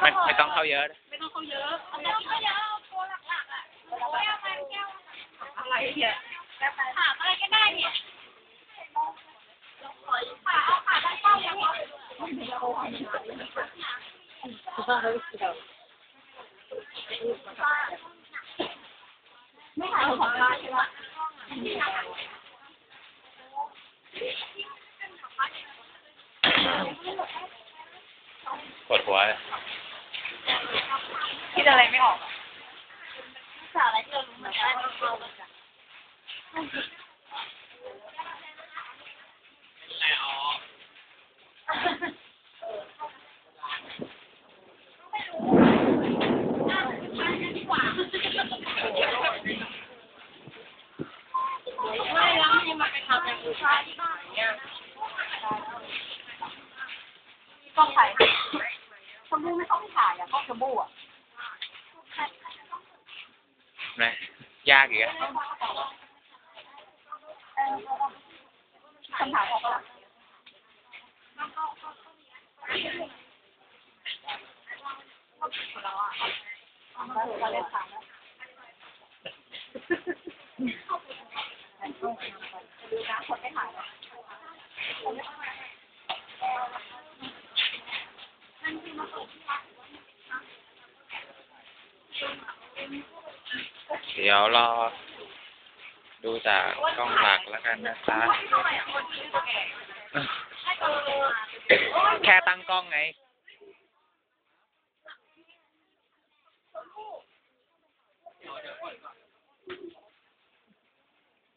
ไม่ไม่ต้องเข้าเยอะไม่ต้องเข้าเยอะไม่ต้องเข้าเยอะตัวหลักๆอะแก้วมันแก้วอะไรเนี่ยถามอะไรก็ได้เนี่ยขาเอาขาได้เป้าอย่างนี้ไม่ขายของร้านใช่ไหม ปวดหัวเลยคิดอะไรไม่ออกสาอะไรที่เรารู้เหมือนกันไม่แล้วนี่มันไปทำอย่างอื่นได้ที่บ้านเนี่ย ต้องถ่ายชมพู่ไม่ต้องถ่ายอะต้องชมพู่อะนะยากอีกอะคำถามออกมาเราเล่นถามแล้วดูนะคนไม่ถ่าย ดี๋ยวรอดูจากกล้องหลักแล้วกันนะคะแค่ตั้งกล้องไง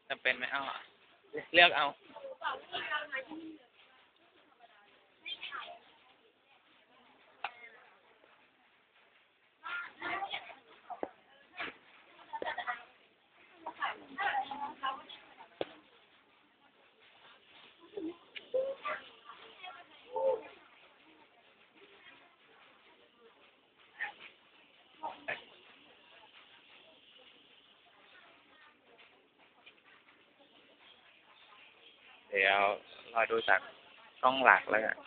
จำเป็นไหมเอาอะเลือกเอา เดี๋ยวรอดูจากกล้องหลักแล้วกัน